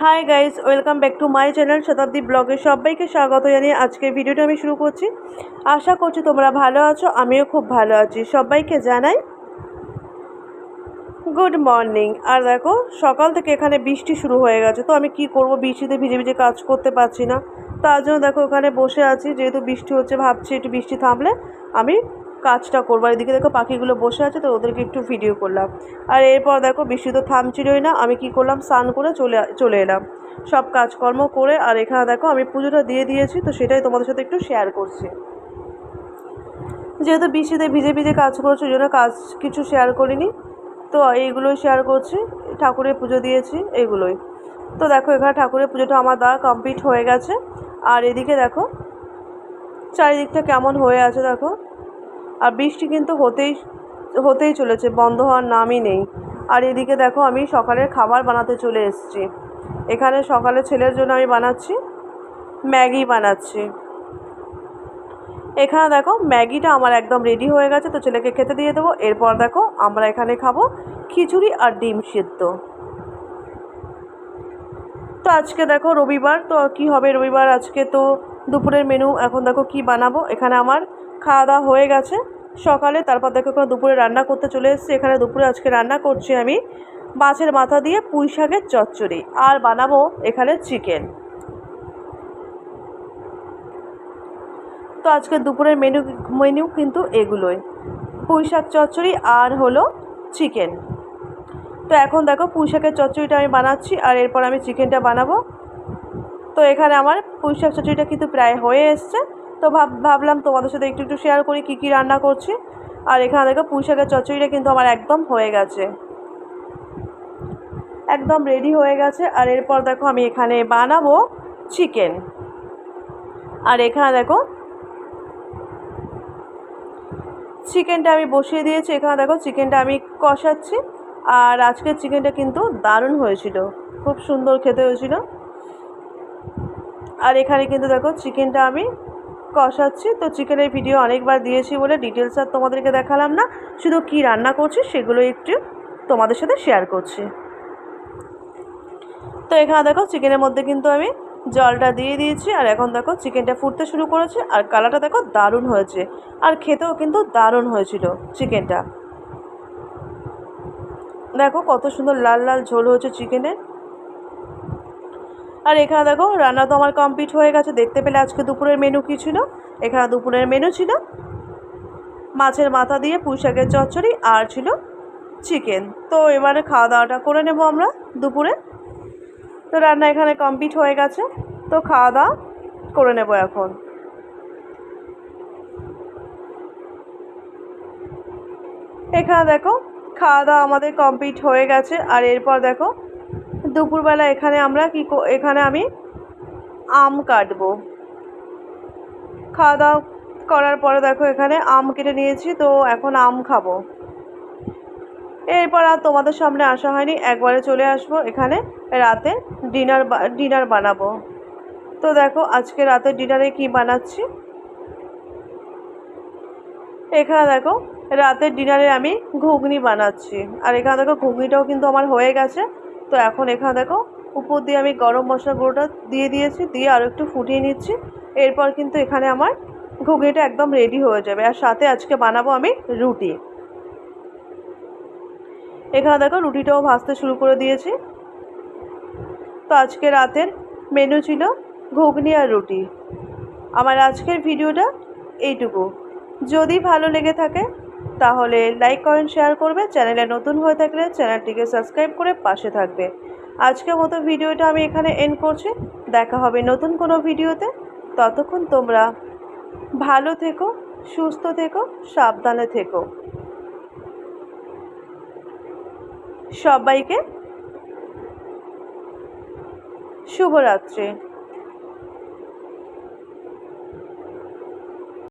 Hi guys welcome back to my channel Shatabdi ব্লগে সবাইকে স্বাগত জানিয়ে আজকের ভিডিওটা আমি শুরু করছি। আশা করছি তোমরা ভালো আছো, আমিও খুব ভালো আছি। সবাইকে জানাই গুড মর্নিং আর দেখো, সকাল থেকে এখানে বৃষ্টি শুরু হয়ে গেছে, তো আমি কি করব? বৃষ্টিতে ভিজে ভিজে কাজ করতে পারছি না। তার জন্য দেখো, ওখানে বসে আছি। যেহেতু বৃষ্টি হচ্ছে, ভাবছি একটু বৃষ্টি থামলে আমি কাজটা করব। আর এদিকে দেখো পাখিগুলো বসে আছে, তো ওদেরকে একটু ভিডিও করলাম। আর এরপর দেখো বৃষ্টি তো থামছিলই না, আমি কি করলাম? স্নান করে চলে চলে এলাম। সব কাজকর্ম করে, আর এখানে দেখো আমি পুজোটা দিয়ে দিয়েছি, তো সেটাই তোমাদের সাথে একটু শেয়ার করছি। যেহেতু বৃষ্টিতে ভিজে ভিজে কাজ করছি ওই জন্য কাজ কিছু শেয়ার করিনি। তো এইগুলোই শেয়ার করছি, ঠাকুরের পুজো দিয়েছি এইগুলোই তো দেখো এখানে ঠাকুরের পুজোটা আমার দ্বারা কমপ্লিট হয়ে গেছে। আর এদিকে দেখো, চারিদিকটা কেমন হয়ে আছে দেখো। আর বৃষ্টি কিন্তু হতেই হতেই চলেছে, বন্ধ হওয়ার নামই নেই। আর এদিকে দেখো আমি সকালের খাবার বানাতে চলে এসেছি। এখানে সকালে ছেলের জন্য আমি বানাচ্ছি, ম্যাগি বানাচ্ছি। এখানে দেখো ম্যাগিটা আমার একদম রেডি হয়ে গেছে, তো ছেলেকে খেতে দিয়ে দেবো। এরপর দেখো আমরা এখানে খাব খিচুড়ি আর ডিম সিদ্ধ। তো আজকে দেখো রবিবার, তো কি হবে রবিবার? আজকে তো দুপুরের মেনু এখন দেখো কি বানাবো? এখানে আমার খাওয়া দাওয়া হয়ে গেছে। সকালে তারপর দেখো দুপুরে রান্না করতে চলে এসেছি। এখানে দুপুরে আজকে রান্না করছি আমি মাছের মাথা দিয়ে পুঁই শাকের চচ্চড়ি। আর বানাবো এখানে চিকেন। তো আজকে দুপুরের মেনু মেনু কিন্তু এগুলোই। পুঁই শাক চচ্চড়ি আর হলো চিকেন। তো এখন দেখো পুঁই শাকের চচ্চড়িটা আমি বানাচ্ছি আর এরপর আমি চিকেনটা বানাবো। তো এখানে আমার পুঁই শাক চচ্চড়িটা কিন্তু প্রায় হয়ে এসছে। তো ভাব ভাবলাম তোমাদের সাথে একটু একটু শেয়ার করি কী কী রান্না করছি। আর এখানে দেখো পুঁই শাকের চচ্চড়িটা কিন্তু আমার একদম হয়ে গেছে। একদম রেডি হয়ে গেছে। আর এরপর দেখো আমি এখানে বানাবো চিকেন আর এখানে দেখো চিকেনটা আমি বসিয়ে দিয়েছি। এখানে দেখো চিকেনটা আমি কষাচ্ছি। আর আজকের চিকেনটা কিন্তু দারুণ হয়েছিল। খুব সুন্দর খেতে হয়েছিল। আর এখানে কিন্তু দেখো চিকেনটা আমি কষাচ্ছি। তো চিকেনের ভিডিও অনেকবার দিয়েছি বলে ডিটেলস আর তোমাদেরকে দেখালাম না। শুধু কি রান্না করছি সেগুলো একটু তোমাদের সাথে শেয়ার করছি। তো এখানে দেখো চিকেনের মধ্যে কিন্তু আমি জলটা দিয়ে দিয়েছি আর এখন দেখো চিকেনটা ফুটতে শুরু করেছে আর কালারটা দেখো দারুণ হয়েছে। আর খেতেও কিন্তু দারুণ হয়েছিল চিকেনটা। দেখো কত সুন্দর লাল লাল ঝোল হয়েছে চিকেনের। আর এখানে দেখো, রান্না তো আমার কমপ্লিট হয়ে গেছে। দেখতে পেলে আজকে দুপুরের মেনু কী ছিল? এখানে দুপুরের মেনু ছিল মাছের মাথা দিয়ে পুঁই শাকের চচ্চড়ি আর ছিল চিকেন তো এবারে খাওয়া দাওয়াটা করে নেব আমরা দুপুরে। তো রান্না এখানে কমপ্লিট হয়ে গেছে। তো খাওয়া দাওয়া করে নেব এখন। এখানে দেখো খাওয়া দাওয়া আমাদের কমপ্লিট হয়ে গেছে। আর এরপর দেখো দুপুরবেলা এখানে আমরা কি এখানে আমি আম কাটবো। খাওয়া দাওয়া করার পরে দেখো এখানে আম কেটে নিয়েছি, তো এখন আম খাব। এরপর আর তোমাদের সামনে আসা হয়নি, একবারে চলে আসব এখানে রাতে ডিনার ডিনার বানাবো। তো দেখো আজকে রাতে ডিনারে কি বানাচ্ছি? এখানে দেখো রাতের ডিনারে আমি ঘুগনি বানাচ্ছি। আর এখানে দেখো ঘুগনিটাও কিন্তু আমার হয়ে গেছে। তো এখন এখানে দেখো, উপর দিয়ে আমি গরম মশলা গুঁড়োটা দিয়ে দিয়েছি, দিয়ে আরও একটু ফুটিয়ে নিচ্ছি। এরপর কিন্তু এখানে আমার ঘুগনিটা একদম রেডি হয়ে যাবে। আর সাথে আজকে বানাবো আমি রুটি। এখানে দেখো, রুটিটাও ভাজতে শুরু করে দিয়েছি। তো আজকে রাতের মেনু ছিল ঘুগনি আর রুটি। আমার আজকের ভিডিওটা এইটুকু। যদি ভালো লেগে থাকে তাহলে লাইক কমেন্ট শেয়ার করবে। চ্যানেলে নতুন হয়ে থাকলে চ্যানেলটিকে সাবস্ক্রাইব করে পাশে থাকবে। আজকের মতো ভিডিওটা আমি এখানে এন্ড করছি। দেখা হবে নতুন কোনো ভিডিওতে। ততক্ষণ তোমরা ভালো থেকো, সুস্থ থেকো, সাবধানে থেকো। সবাইকে শুভরাত্রি।